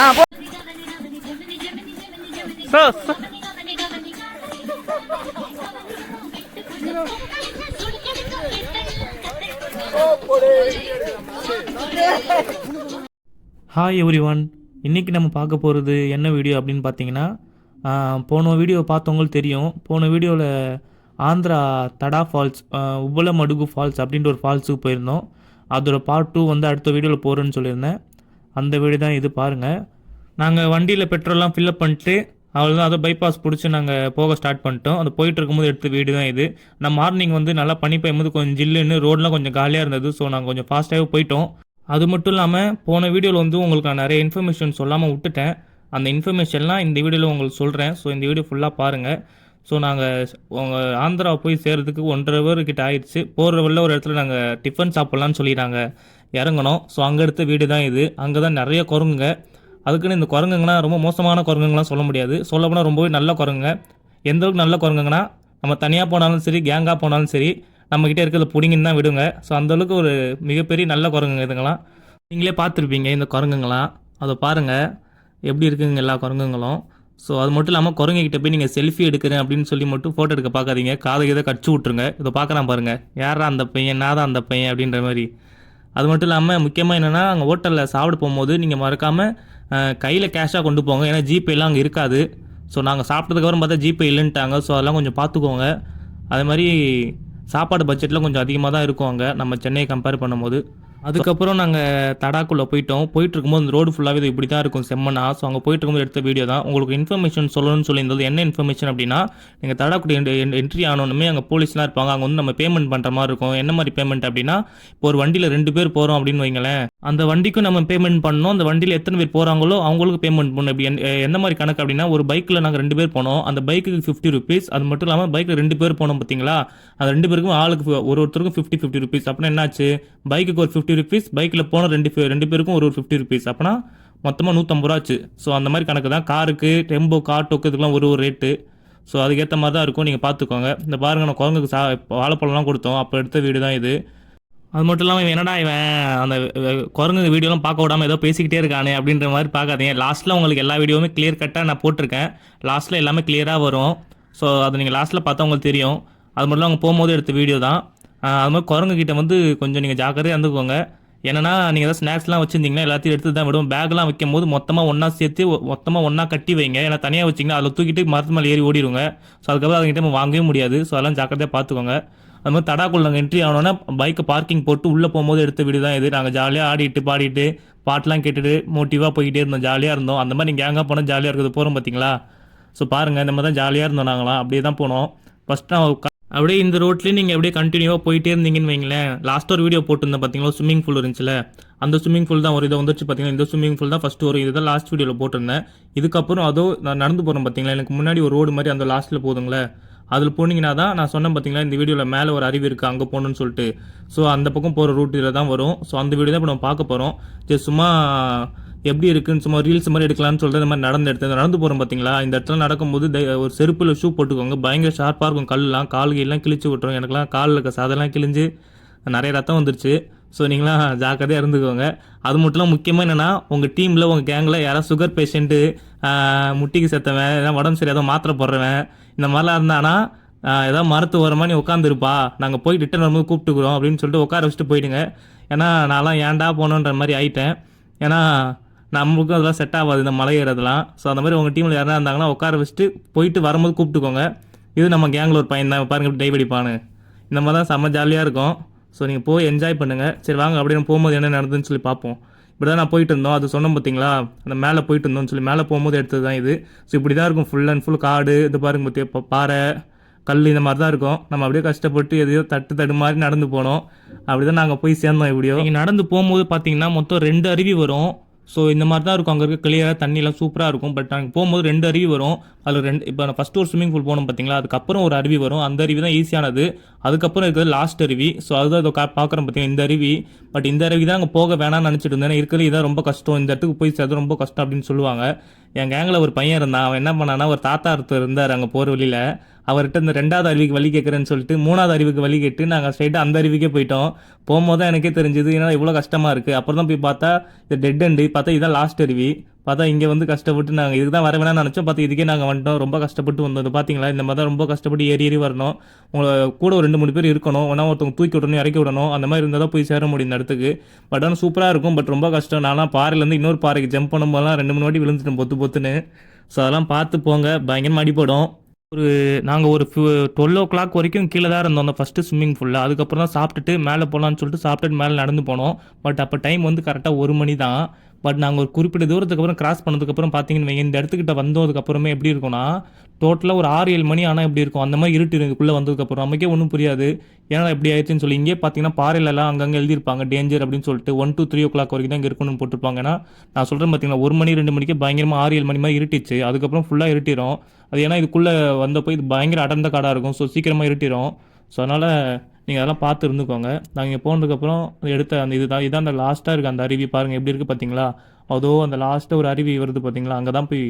Hi every one இன்றைக்கி நம்ம பார்க்க போகிறது என்ன வீடியோ அப்படின்னு பார்த்தீங்கன்னா போன வீடியோ பார்த்தவங்களுக்கு தெரியும். போன வீடியோவில் Andhra Tada falls Uppalamadugu falls அப்படின்ற ஒரு ஃபால்ஸுக்கு போயிருந்தோம். அதோட பார்ட் டூ வந்து அடுத்த வீடியோவில் போகிறேன்னு சொல்லியிருந்தேன். அந்த வீடு தான் இது பாருங்கள் நாங்கள் வண்டியில் பெட்ரோல்லாம் ஃபில்லப் பண்ணிட்டு அவ்வளோதான் அதை பைபாஸ் பிடிச்சி நாங்கள் போக ஸ்டார்ட் பண்ணிட்டோம். அது போயிட்டு இருக்கும்போது எடுத்த வீடு தான் இது. நான் மார்னிங் வந்து நல்லா பனி பெய்யும்போது கொஞ்சம் ஜில்லுன்னு ரோடெலாம் கொஞ்சம் காலியாக இருந்தது. ஸோ நாங்கள் கொஞ்சம் ஃபாஸ்ட்டாகவே போயிட்டோம். அது மட்டும் இல்லாமல் போன வீடியோவில் வந்து உங்களுக்கு நான் நிறைய இன்ஃபர்மேஷன் சொல்லாமல் விட்டுட்டேன். அந்த இன்ஃபர்மேஷன்லாம் இந்த வீடியோவில் உங்களுக்கு சொல்கிறேன் ஸோ இந்த வீடியோ ஃபுல்லாக பாருங்கள் ஸோ நாங்கள் உங்கள் ஆந்திரா போய் சேர்றதுக்கு ஒன்றரை ஹவர் கிட்ட ஆயிடுச்சு. போகிற வழியில் ஒரு இடத்துல நாங்கள் டிஃபன் சாப்பிட்லான்னு சொல்லிடுறாங்க இறங்கணும். ஸோ அங்கே எடுத்த வீடு தான் இது. அங்கே தான் நிறைய குரங்குங்க. அதுக்குன்னு இந்த குரங்குங்கன்னா ரொம்ப மோசமான குரங்குங்கலாம் சொல்ல முடியாது. சொல்லப்போனால் ரொம்பவே நல்ல குரங்குங்க. எந்த அளவுக்கு நல்ல குரங்குங்கன்னா நம்ம தனியாக போனாலும் சரி கேங்காக போனாலும் சரி நம்மக்கிட்ட இருக்கிறத பிடிங்கின்னு தான் விடுங்க. ஸோ அந்தளவுக்கு ஒரு மிகப்பெரிய நல்ல குரங்குங்க இதுங்களாம் நீங்களே பார்த்துருப்பீங்க இந்த குரங்குங்களாம் அதை பாருங்கள் எப்படி இருக்குங்க எல்லா குரங்குங்களும். ஸோ அது மட்டும் இல்லாமல் குரங்குகிட்ட போய் நீங்கள் செல்ஃபி எடுக்கிறேன் அப்படின்னு சொல்லி மட்டும் ஃபோட்டோ எடுக்க பார்க்காதீங்க. காதை கீதை கடிச்சு விட்ருங்க இதை பார்க்குறான் பாருங்கள் யாரா அந்த பையன்? நான் தான் அந்த பையன் அப்படின்ற மாதிரி. அது மட்டும் இல்லாமல் முக்கியமாக என்னென்னா அங்கே ஹோட்டலில் சாப்பிட போகும்போது நீங்கள் மறக்காமல் கையில் கேஷாக கொண்டு போங்க. ஏன்னா ஜிபேலாம் அங்கே இருக்காது. ஸோ நாங்கள் சாப்பிட்டதுக்கப்புறம் பார்த்தா ஜிபே இல்லைன்ட்டாங்க. ஸோ அதெல்லாம் கொஞ்சம் பார்த்துக்கோங்க. அதே மாதிரி சாப்பாடு பட்ஜெட்டில் கொஞ்சம் அதிகமாக தான் இருக்கும் அங்கே. நம்ம சென்னையை கம்பேர் பண்ணும்போது. அதுக்கப்புறம் நாங்கள் தடாக்குள்ளே போயிட்டோம். போயிட்டு இருக்கும்போது அந்த ரோடு ஃபுல்லாகவே இது இப்படி தான் இருக்கும். செம்மனா ஸோ அங்கே போயிட்டு இருக்கும்போது எடுத்த வீடியோ தான். உங்களுக்கு இன்ஃபர்மேஷன் சொல்லணும்னு சொல்லியிருந்தது. என்ன இன்ஃபர்மேஷன் அப்படின்னா நீங்கள் தடாக்குடி என்ட்ரி ஆனோன்னுமே அங்கே போலீஸ்லாம் இருப்பாங்க. அங்கே வந்து நம்ம பேமெண்ட் பண்ணுற மாதிரி இருக்கும். என்ன மாதிரி பேமெண்ட் அப்படின்னா இப்போ ஒரு வண்டியில் ரெண்டு பேர் போகிறோம் அப்படின்னு வைங்களேன். அந்த வண்டிக்கும் நம்ம பேமெண்ட் பண்ணணும். அந்த வண்டியில் எத்தனை பேர் போகிறாங்களோ அவங்களுக்கு பேமெண்ட் பண்ணணும். இப்படி என்ன மாதிரி கணக்கு அப்படின்னா ஒரு பைக்கில் நாங்கள் ரெண்டு பேர் போனோம். அந்த பைக்குக்கு ஃபிஃப்டி ருபீஸ் அது மட்டும் இல்லாமல் பைக்கில் ரெண்டு பேர் போனோம் பார்த்தீங்களா அந்த ரெண்டு பேருக்கும் ஆளுக்கு ஒரு ஒருத்தருக்கும் ஃபிஃப்டி ஃபிஃப்டி ருபீஸ் அப்படின்னா என்னாச்சு? பைக்குக்கு ஒரு ஃபிஃப்டி ருபீஸ் பைக்கில் போன ரெண்டு ரெண்டு பேருக்கும் ஒரு ஒரு ஃபிஃப்டி ருபீஸ் அப்போனா மொத்தமாக நூற்றம்பது ரூபா ஆச்சு. ஸோ அந்த மாதிரி கணக்கு தான். காருக்கு டெம்போ காட்டோக்கு இதுக்கெலாம் ஒரு ஒரு ரேட்டு ஸோ அதுக்கேற்ற மாதிரி தான் இருக்கும். நீங்கள் பார்த்துக்கோங்க. இந்த பாருங்க நான் குரங்குக்கு சா வாழைப்பழம்லாம் கொடுத்தோம். அப்போ எடுத்த வீடு தான் இது. அது மட்டும் இல்லாமல் இவன் என்னடா இவன்? அந்த குரங்கு வீடியோலாம் பார்க்க விடாமல் ஏதோ பேசிக்கிட்டே இருக்கானே அப்படின்ற மாதிரி பார்க்காதீங்க. லாஸ்ட்டில் உங்களுக்கு எல்லா வீடியோவுமே கிளியர் கட்டாக நான் போட்டிருக்கேன். லாஸ்ட்டில் எல்லாமே கிளியராக வரும். ஸோ அது நீங்கள் லாஸ்ட்டில் பார்த்தா உங்களுக்கு தெரியும். அது மட்டும் அவங்க போகும்போது எடுத்த வீடியோ தான். அது மாதிரி குரங்கு கிட்ட வந்து கொஞ்சம் நீங்கள் ஜாக்கிரதையாக இருந்துக்கோங்க. என்னன்னா நீங்கள் ஏதாவது ஸ்நாக்ஸ்லாம் வச்சுருந்தீங்கன்னா எல்லாத்தையும் எடுத்து தான் விடுவோம். பேக்லாம் வைக்கும் போது மொத்தமாக ஒன்றா சேர்த்து மொத்தமாக ஒன்றா கட்டி வைங்க. ஏன்னா தனியாக வச்சிங்கன்னா அதில் தூக்கிட்டு மரத்து மேலே ஏறி ஓடிடுங்க ஸோ அதுக்கப்புறம் அதுக்கிட்ட நம்ம வாங்கவே முடியாது. ஸோ அதெல்லாம் ஜாக்கிரதையாக பார்த்துக்கோங்க அது மாதிரி தடாக்குள்ள நாங்கள் என்ட்ரி ஆனோன்னா பைக்கை பார்க்கிங் போட்டு உள்ளே போகும்போது எடுத்த வீடு தான் இது. நாங்கள் ஜாலியாக ஆடிட்டு பாடிட்டு பாட்டெலாம் கேட்டுட்டு மோட்டிவாக போய்கிட்டே இருந்தோம். ஜாலியாக இருந்தோம். அந்த மாதிரி கேங்காக போனால் ஜாலியாக இருக்குது போகிறோம் பார்த்தீங்களா ஸோ பாருங்கள் இந்த மாதிரி தான் ஜாலியாக இருந்தோம் நாங்களாம். அப்படியே தான் போனோம். ஃபஸ்ட் நான் அப்படியே இந்த ரோட்லேயே நீங்கள் அப்படியே கண்டினியூவாக போயிட்டே இருந்தீங்கன்னு வைங்களேன். லாஸ்ட் ஒரு வீடியோ போட்டிருந்தேன் பார்த்தீங்களா ஸ்விம்மிங் பூல் இருந்துச்சுல. அந்த ஸ்விம்மிங் பூல் தான் ஒரு இதை வந்துச்சு பார்த்தீங்கன்னா இந்த ஸ்விம்மிங் பூல் தான் ஃபஸ்ட்டு வரும் இதுதான் லாஸ்ட் வீடியோவில் போட்டிருந்தேன். இதுக்கப்புறம் அதோ நான் நடந்து போகிறேன் பார்த்தீங்களா எனக்கு முன்னாடி ஒரு ரோடு மாதிரி அந்த லாஸ்ட்டில் போதுங்களே அதில் போனீங்கன்னா தான் நான் சொன்னேன் பார்த்தீங்களா இந்த வீடியோவில் மேலே ஒரு அருவி இருக்குது அங்கே போகணுன்னு சொல்லிட்டு. ஸோ அந்த பக்கம் போகிற ரூட்டில் தான் வரும். ஸோ அந்த வீடியோ தான் இப்போ நம்ம பார்க்க போகிறோம் ஜஸ்ட் சும்மா எப்படி இருக்குன்னு சும்மா ரீல்ஸ் மாதிரி எடுக்கலாம்னு சொல்லிட்டு இந்த மாதிரி நடந்து எடுத்து நடந்து போகிறோம் பார்த்தீங்களா இந்த இடத்துல நடக்கும்போது ஒரு செருப்பில் ஷூ போட்டுக்கோங்க. பயங்கர ஷார்ப்பாக இருக்கும் கல்லாம் கால்கையெல்லாம் கிழிச்சு விட்டுரும். எனக்குலாம் காலில் இருக்க சதெல்லாம் கிழிஞ்சு நிறைய ரத்தம் வந்துருச்சு. ஸோ நீங்களாம் ஜாக்கிரதையாக இருந்துக்கோங்க. அது மட்டும் முக்கியமாக என்னென்னா உங்கள் டீமில் உங்கள் கேங்கில் யாராவது சுகர் பேஷண்ட்டு முட்டிக்கு செத்தவன் ஏதாவது உடம்பு சரியாக மாத்திரை போடுறவன் இந்த மாதிரிலாம் இருந்தானா ஏதாவது மரத்து ஓரமாக நீ உட்காந்துருப்பா நாங்கள் போய் ரிட்டர்ன் வரும்போது கூப்பிட்டுக்குறோம் அப்படின்னு சொல்லிட்டு உட்கார வச்சுட்டு போயிடுங்க. ஏன்னா நான்லாம் ஏன்டா போகணுன்ற மாதிரி ஆயிட்டேன். ஏன்னா நம்மளுக்கும் அதெல்லாம் செட் ஆகாது இந்த மலை ஏறதெல்லாம் ஸோ அந்த மாதிரி உங்கள் டீமில் யாராவது இருந்தாங்கன்னா உட்கார வச்சுட்டு போயிட்டு வரும்போது கூப்பிட்டுக்கோங்க. இது நம்ம கேங்கில் ஒரு பையன் தான் பாருங்கள் இப்படி டைவ் இந்த மாதிரி தான் செம்ம ஜாலியாக இருக்கும். ஸோ நீங்கள் போய் என்ஜாய் பண்ணுங்கள் சரி வாங்க அப்படியே போகும்போது என்ன நடந்துன்னு சொல்லி பார்ப்போம். இப்படி தான் நான் போயிட்டு இருந்தோம். அது சொன்னோம் பார்த்தீங்களா? அந்த மேலே போயிட்டு இருந்தோம்னு சொல்லி மேலே போகும்போது எடுத்தது தான் இது. ஸோ இப்படி தான் இருக்கும். ஃபுல் அண்ட் ஃபுல் காடு இது பாருங்க பார்த்தியா இப்போ பாறை கல் இந்த மாதிரி தான் இருக்கும். நம்ம அப்படியே கஷ்டப்பட்டு எதையோ தட்டு தடு மாதிரி நடந்து போனோம். அப்படி தான் நாங்கள் போய் சேர்ந்தோம் எப்படியோ. நீங்கள் நடந்து போகும்போது பார்த்தீங்கன்னா மொத்தம் ரெண்டு அருவி வரும். ஸோ இந்த மாதிரி தான் இருக்கும். அங்கே இருக்க கிளியராக தண்ணிலாம் சூப்பராக இருக்கும். பட் நாங்கள் போகும்போது ரெண்டு அருவி வரும். அதில் ரெண்டு இப்போ நான் ஃபஸ்ட்டு ஒரு ஸ்விம்மிங் பூல் போனோம் பார்த்தீங்களா அதுக்கப்புறம் ஒரு அருவி வரும். அந்த அருவி தான் ஈஸியானது அதுக்கப்புறம் இருக்கிறது லாஸ்ட் அருவி. ஸோ அதுதான் இதை பார்க்குறோம் பார்த்தீங்கன்னா இந்த அருவி. பட் இந்த அருவி தான் அங்கே போக வேணாம்னு நினச்சிட்டு இருந்தேன். இருக்கிறது இதான் ரொம்ப கஷ்டம். இந்த இடத்துக்கு போய் சேர்த்து ரொம்ப கஷ்டம் அப்படின்னு சொல்லுவாங்க. என் கேங்கில் ஒரு பையன் இருந்தான். அவன் என்ன பண்ணான்னா ஒரு தாத்தா ஒருத்தர் இருந்தார் அங்கே போகிற வழியில். அவர்கிட்ட இந்த ரெண்டாவது அருவிக்கு வழி கேட்குறேன்னு சொல்லிட்டு மூணாவது அருவிக்கு வழி கேட்டு நாங்கள் ஸ்ட்ரைட்டாக அந்த அருவிக்கே போயிட்டோம். போகும்போது தான் எனக்கே தெரிஞ்சது ஏன்னா இவ்வளோ கஷ்டமாக இருக்குது அப்புறம் தான் போய் பார்த்தா இது டெட் எண்டு பார்த்தா இதான் லாஸ்ட் அருவி. பார்த்தா இங்கே வந்து கஷ்டப்பட்டு நாங்கள் இதுக்கு தான் வர வேணாம்னு நினச்சோம். பார்த்தா இதுக்கே நாங்கள் வந்துட்டோம். ரொம்ப கஷ்டப்பட்டு வந்தது பார்த்தீங்களா இந்த மாதிரி தான் ரொம்ப கஷ்டப்பட்டு ஏறி ஏறி வரணும். உங்களை கூட ஒரு ரெண்டு மூணு பேர் இருக்கணும். ஒன்றா ஒருத்தவங்க தூக்கி விடணும் இறக்கி விடணும். அந்த மாதிரி இருந்தால் தான் போய் சேர முடியும் இந்த இடத்துக்கு. பட் ஆனால் சூப்பராக இருக்கும். பட் ரொம்ப கஷ்டம். நான்லாம் பாறையிலேருந்து இன்னொரு பாறைக்கு ஜம்ப் பண்ணும்போதெல்லாம் ரெண்டு மூணு வாட்டி விழுந்துட்டேன் பொத்து பொத்துன்னு. ஸோ அதெல்லாம் பார்த்து போங்க. பயங்கரமாக அடிப்படும் ஒரு நாங்கள் ஒரு டுவெல் ஓ கிளாக் வரைக்கும் கீழே தான் இருந்தோம். அந்த ஃபஸ்ட்டு ஸ்விம்மிங் ஃபுல்லாக அதுக்கப்புறம் தான் சாப்பிட்டுட்டு மேலே போகலான்னு சொல்லிட்டு சாப்பிட்டுட்டு மேலே நடந்து போனோம். பட் அப்போ டைம் வந்து கரெக்டாக ஒரு மணி தான். பட் நாங்கள் ஒரு குறிப்பிட்ட தூரத்துக்கு அப்புறம் கிராஸ் பண்ணதுக்கப்புறம் பார்த்தீங்கன்னு வைங்க இந்த இடத்துக்கிட்ட வந்ததுக்கப்புறமே எப்படி இருக்கும்னா டோட்டலாக ஒரு ஆறு ஏழு மணி ஆனால் எப்படி இருக்கும்? அந்த மாதிரி இருட்டு இதுக்குள்ளே வந்ததுக்கப்புறம் நமக்கே ஒன்றும் புரியாது. ஏன்னா எப்படி ஆயிடுச்சுன்னு சொல்லி இங்கே பார்த்தீங்கன்னா பாறையிலலாம் அங்கங்கே எழுதியிருப்பாங்க. டேஞ்சர் அப்படின்னு சொல்லிட்டு one two three o'clock வரைக்கும் தான் இங்கே இருக்கணும்னு போட்டிருப்பாங்க. ஏன்னா நான் சொல்கிறேன் பார்த்தீங்கன்னா ஒரு மணி ரெண்டு மணிக்கே பயங்கரமாக ஆறு ஏழு மணி மாதிரி இருட்டிச்சு. அதுக்கப்புறம் ஃபுல்லாக இருட்டிடும் அது ஏன்னா இதுக்குள்ளே வந்தப்போ இது பயங்கர அடர்ந்த காடாக இருக்கும். ஸோ சீக்கிரமாக இருட்டிடும் ஸோ அதனால் நீங்கள் அதெல்லாம் பார்த்து இருந்துக்கோங்க. நாங்கள் இங்கே போனதுக்கப்புறம் எடுத்த அந்த இதுதான் இதான் அந்த லாஸ்ட்டாக இருக்குது அந்த அருவி பாருங்கள் எப்படி இருக்குது பார்த்தீங்களா? அதோ அந்த லாஸ்ட்டாக ஒரு அருவி வருது பார்த்தீங்களா? அங்கே தான் போய்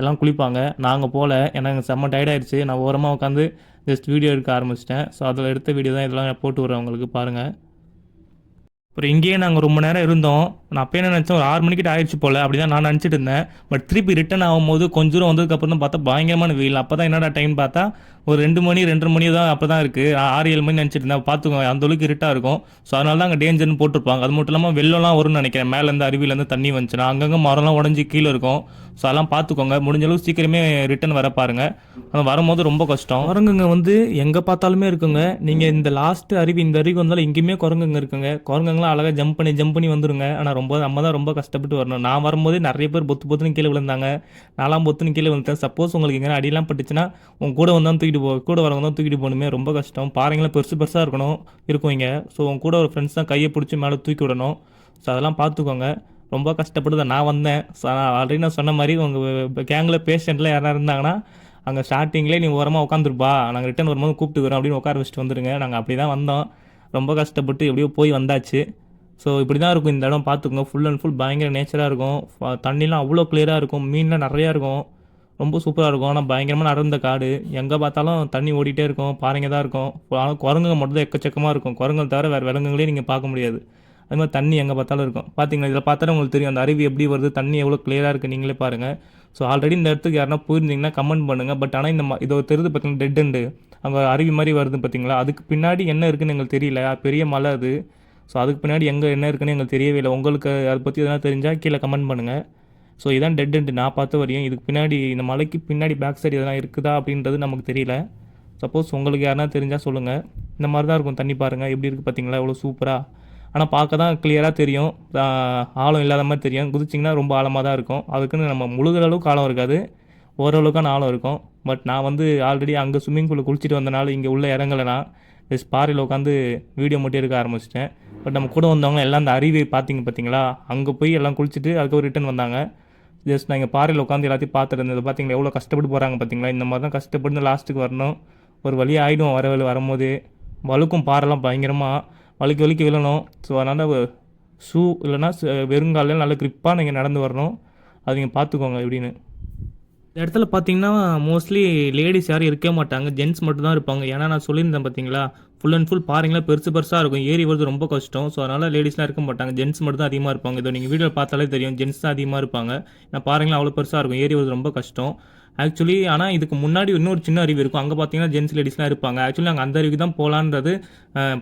எல்லாம் குளிப்பாங்க. நாங்கள் போகல ஏன்னா எனக்கு செம்ம டயர்டாயிடுச்சு நான் ஓரமாக உட்காந்து ஜஸ்ட் வீடியோ எடுக்க ஆரம்பிச்சிட்டேன். ஸோ அதில் எடுத்த வீடியோ தான் இதெல்லாம் போட்டு வரேன் உங்களுக்கு பாருங்கள் அப்புறம் இங்கேயே நாங்கள் ரொம்ப நேரம் இருந்தோம். நான் அப்போ என்ன நினச்சேன் ஒரு ஆறு மணிக்கிட்ட ஆயிடுச்சு போல் அப்படி தான் நான் நினச்சிட்டு இருந்தேன். பட் திருப்பி ரிட்டன் ஆகும்போது கொஞ்சம் தூரம் வந்ததுக்கப்புறம் தான் பார்த்தா பயங்கரமான வெயில். அப்போ தான் என்னடா டைம் பார்த்தா ஒரு ரெண்டு மணி ரெண்டரை மணி தான் அப்போ தான் இருக்குது ஆறு ஏழு மணி நினச்சிட்டு இருந்தேன் பார்த்துக்கோங்க அந்த அளவுக்கு இருட்டாக இருக்கும். ஸோ அதனால தான் அங்கே டேஞ்சர்னு போட்டிருப்பாங்க. அது மட்டும் இல்லாமல் வெள்ளம்லாம் வரும்னு நினைக்கிறேன். மேலேருந்து அருவியிலேருந்து தண்ணி வந்துச்சுன்னா அங்கங்கே மரம்லாம் உடஞ்சி கீழே இருக்கும். ஸோ அதெல்லாம் பார்த்துக்கோங்க முடிஞ்ச அளவுக்கு சீக்கிரமே ரிட்டன் வர பாருங்க. அது வரும்போது ரொம்ப கஷ்டம். குரங்குங்க வந்து எங்கே பார்த்தாலுமே இருக்குங்க. நீங்கள் இந்த லாஸ்ட் அருவி இந்த அருவி வந்தாலும் எங்கேயுமே குரங்குங்க இருக்குங்க. குரங்குங்களாம் அழகாக ஜம்ப் பண்ணி ஜம்ப் பண்ணி வந்துருங்க. ஆனால் ரொம்ப நம்ம தான் ரொம்ப கஷ்டப்பட்டு வரணும். நான் வரும்போது நிறைய பேர் பொத்து பொத்துன்னு கீழே விழுந்தாங்க. நாலாம் பொத்துன்னு கீழே விழுந்தேன் சப்போஸ் உங்களுக்கு எங்கே அடியெல்லாம் பட்டுச்சுன்னா உங்க கூட வந்தாலும் தூக்கிட்டு போ கூட வரவங்க தான் தூக்கிட்டு போகணுமே ரொம்ப கஷ்டம். பாறைங்களாம் பெருசு பெருசாக இருக்கணும் இருக்கும் இங்கே. ஸோ உங்கள் கூட ஒரு ஃப்ரெண்ட்ஸ் தான் கையை பிடிச்சி மேலே தூக்கி விடணும். ஸோ அதெல்லாம் பார்த்துக்கோங்க. ரொம்ப கஷ்டப்பட்டு தான் நான் வந்தேன். ஸோ ஆல்ரெடி நான் சொன்ன மாதிரி உங்கள் கேங்கில் பேஷண்ட்டில் யாராவது இருந்தாங்கன்னா அங்கே ஸ்டார்டிங்லேயே நீ ஓரமாக உட்காந்துருப்பா நாங்கள் ரிட்டன் வரும்போது கூப்பிட்டுக்கிறோம் அப்படின்னு உட்கார வச்சுட்டு வந்துருங்க. நாங்கள் அப்படி தான் வந்தோம். ரொம்ப கஷ்டப்பட்டு எப்படியோ போய் வந்தாச்சு. ஸோ இப்படி தான் இருக்கும். இந்த இடம் பார்த்துக்கோங்க. ஃபுல் அண்ட் ஃபுல் பயங்கர நேச்சராக இருக்கும். தண்ணிலாம் அவ்வளோ கிளியராக இருக்கும். மீன்லாம் நிறையா இருக்கும். ரொம்ப சூப்பராக இருக்கும். ஆனால் பயங்கரமாக நடந்த காடு. எங்கே பார்த்தாலும் தண்ணி ஓடிட்டே இருக்கும். பாறைங்க தான் இருக்கும். ஆனால் குரங்குங்க மட்டும் தான் எக்கச்சக்கமாக இருக்கும். குரங்குகள் தவிர வேறு விலங்குகளே நீங்கள் பார்க்க முடியாது. அது மாதிரி தண்ணி எங்கே பார்த்தாலும் இருக்கும். பார்த்தீங்களா இதில் பார்த்தாலே உங்களுக்கு தெரியும். அந்த அருவி எப்படி வருது? தண்ணி எவ்வளோ கிளியராக இருக்குது நீங்களே பாருங்கள் ஸோ ஆல்ரெடி இந்த இடத்துக்கு யாருனா போயிருந்தீங்கன்னா கமெண்ட் பண்ணுங்கள் பட் ஆனால் இந்த இது ஒரு தெரியுது பார்த்தீங்கன்னா டெட் எண்டு அங்கே அருவி மாதிரி வருது பார்த்தீங்களா அதுக்கு பின்னாடி என்ன இருக்குன்னு எங்களுக்கு தெரியல. பெரிய மலை அது. ஸோ அதுக்கு பின்னாடி எங்கே என்ன இருக்குன்னு எங்களுக்கு தெரியவே இல்லை. உங்களுக்கு அதை பற்றி எதனா தெரிஞ்சால் கீழே கமெண்ட் பண்ணுங்கள் ஸோ இதான் டெட் எண்டு நான் பார்த்த வரையும் இதுக்கு பின்னாடி இந்த மலைக்கு பின்னாடி பேக் சைடு எதனா இருக்குதா அப்படின்றது நமக்கு தெரியல. சப்போஸ் உங்களுக்கு யாருனா தெரிஞ்சால் சொல்லுங்கள் இந்த மாதிரி தான் இருக்கும். தண்ணி பாருங்கள் எப்படி இருக்குது பார்த்தீங்களா? எவ்வளோ சூப்பராக ஆனால் பார்க்க தான் கிளியராக தெரியும். ஆழம் இல்லாத மாதிரி தெரியும். குதிச்சிங்கன்னா ரொம்ப ஆழமாக தான் இருக்கும். அதுக்குன்னு நம்ம முழுகிற அளவுக்கு ஆழம் இருக்காது. ஓரளவுக்கான ஆழம் இருக்கும். பட் நான் வந்து ஆல்ரெடி அங்கே ஸ்விம்மிங் பூலில் குளிச்சுட்டு வந்தனால இங்கே உள்ளே இறங்கலைனா ஜஸ்ட் பாறையில் உட்காந்து வீடியோ மட்டும் எடுக்க ஆரம்பிச்சிட்டேன். பட் நம்ம கூட வந்தவங்க எல்லாம் அந்த அருவி பார்த்தீங்க பார்த்தீங்களா? அங்கே போய் எல்லாம் குளிச்சுட்டு அதுக்கப்புறம் ரிட்டர்ன் வந்தாங்க. ஜஸ்ட் நான் இங்கே பாறையில் உட்காந்து எல்லாத்தையும் பார்த்துட்டு இருந்தது பார்த்தீங்களா எவ்வளோ கஷ்டப்பட்டு போகிறாங்க பார்த்தீங்களா இந்த மாதிரி தான் கஷ்டப்பட்டு லாஸ்ட்டுக்கு வரணும். ஒரு வழி ஆகிடும் வர வழி வரும்போது. வழுக்கும் பாறைலாம் பயங்கரமாக வழுக்கி வழுக்கி விழணும். ஸோ அதனால் ஷூ இல்லைன்னா வெறுங்காலில் நல்ல க்ரிப்பாக நீங்கள் நடந்து வரணும். அது நீங்கள் பார்த்துக்கோங்க எப்படின்னு. இந்த இடத்துல பார்த்தீங்கன்னா மோஸ்ட்லி லேடிஸ் யாரும் இருக்கவே மாட்டாங்க. ஜென்ட்ஸ் மட்டும் தான் இருப்பாங்க. ஏன்னா நான் சொல்லியிருந்தேன் பார்த்தீங்களா ஃபுல் அண்ட் ஃபுல் பாருங்களா பெருசு பெருசாக இருக்கும். ஏறி வருது ரொம்ப கஷ்டம். ஸோ அதனால் லேடிஸ்லாம் இருக்க மாட்டாங்க. ஜென்ட்ஸ் மட்டும் தான் அதிகமாக இருப்பாங்க. இதோ நீங்கள் வீடியோ பார்த்தாலே தெரியும். ஜென்ட்ஸ் தான் அதிகமாக இருப்பாங்க. நான் பாருங்களா அவ்வளோ பெருசாக இருக்கும். ஏறி வருது ரொம்ப கஷ்டம். ஆக்சுவலி ஆனால் இதுக்கு முன்னாடி இன்னொரு சின்ன அருவி இருக்கும். அங்கே பார்த்தீங்கன்னா ஜென்ட்ஸ் லேடிஸ்லாம் இருப்பாங்க. ஆக்சுவலி நாங்கள் அந்த அருவிக்கு தான் போகலான்றது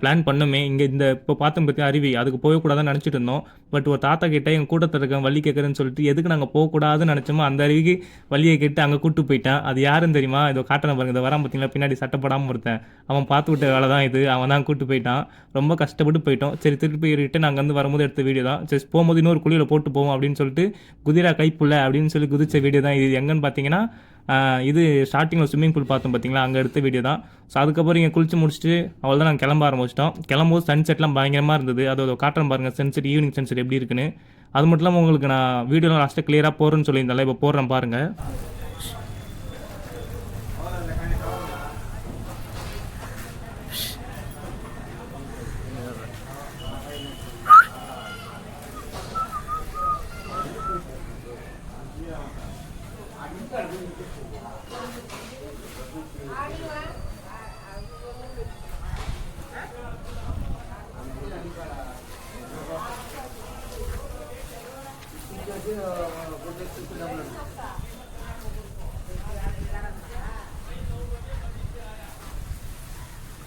பிளான் பண்ணோமே. இங்கே இந்த இப்போ பார்த்தோம் பற்றி அருவி அதுக்கு போகக்கூடாதுன்னு நினச்சிட்டு இருந்தோம். பட் ஒரு தாத்தா கிட்ட எங்கள் கூட்டத்தில் இருக்க வழி கேட்குறேன்னு சொல்லிட்டு எதுக்கு நாங்கள் போகக்கூடாதுன்னு நினச்சோமோ அந்த அருவிக்கு வழியை கேட்டு அங்கே கூட்டு போயிட்டான். அது யாருன்னு தெரியுமா? இதோ காட்டுறேன் பாருங்க இதை வரான் பார்த்தீங்களா? பின்னாடி சட்டப்படாமல் ஒருத்தன். அவன் பார்த்து விட்ட வேலை தான் இது. அவன் தான் கூட்டு போயிட்டான். ரொம்ப கஷ்டப்பட்டு போயிட்டோம். சரி திருப்பி ரிட்டன் அங்கேருந்து வரும்போது எடுத்த வீடியோ தான். சரி போகும்போது இன்னொரு குழியில் போட்டு போவோம் அப்படின்னு சொல்லிட்டு குதிரா கைப்புள்ள அப்படின்னு சொல்லி குதிச்ச வீடியோ தான் இது. எங்கன்னு பார்த்தீங்கன்னா இது ஸ்டார்டிங்கில் ஸ்விம்மிங் பூல் பார்த்தோம் பார்த்தீங்களா? அங்கே எடுத்த வீடியோ தான். ஸோ அதுக்கப்புறம் இங்கே குளிச்சு முடிச்சுட்டு அவள் தான் நாங்கள் கிளம்ப ஆரம்பிச்சிட்டோம். கிளம்பும்போது சன்செட்லாம் பயங்கரமாக இருந்தது. அதோட காட்டுறேன் பாருங்கள் சன்செட் ஈவினிங் சன்செட் எப்படி இருக்குன்னு. அது மட்டும் இல்லாமல் உங்களுக்கு நான் வீடியோலாம் லாஸ்ட்டாக கிளியராக போகிறேன்னு சொல்லியிருந்தால இப்போ போடுறேன் பாருங்கள்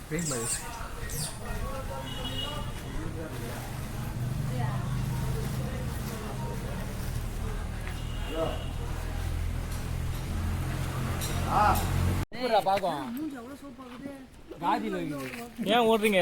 Bem mais. ஏன் ஓடுறீங்க?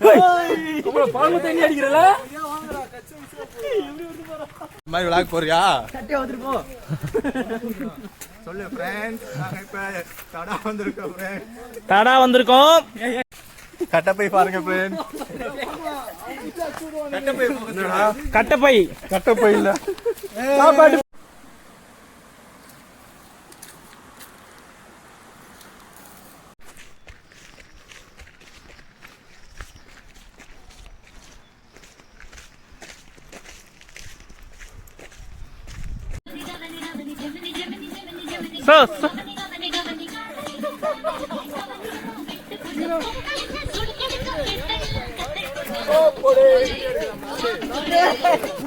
பாம்பு தண்ணி அடிக்கிறல? இந்த மாதிரி விளாக் போறியா? சொல்லு ஃப்ரெண்ட்ஸ் நாங்க இப்ப தடா வந்திருக்கோம் ஃப்ரெண்ட்ஸ் தடா வந்திருக்கோம். கட்ட போய் பாருங்க ஃப்ரெண்ட்ஸ் கட்ட போய் கட்டப்பை そうそう。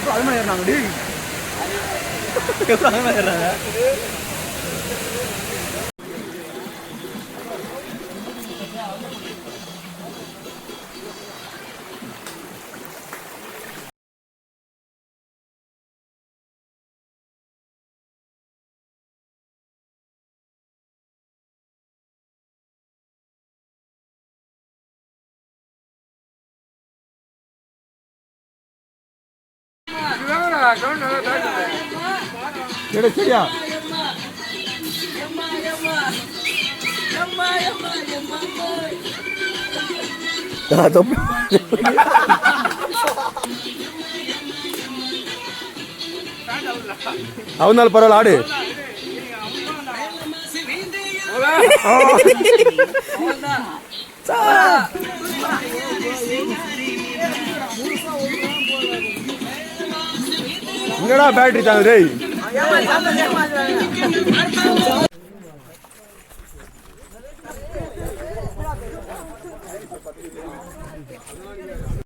கட்ட போய் இல்ல சார் சரியா அவனால பரவாயில்ல ஆடு. இங்கடா பேட்டரி தாங்க டேய்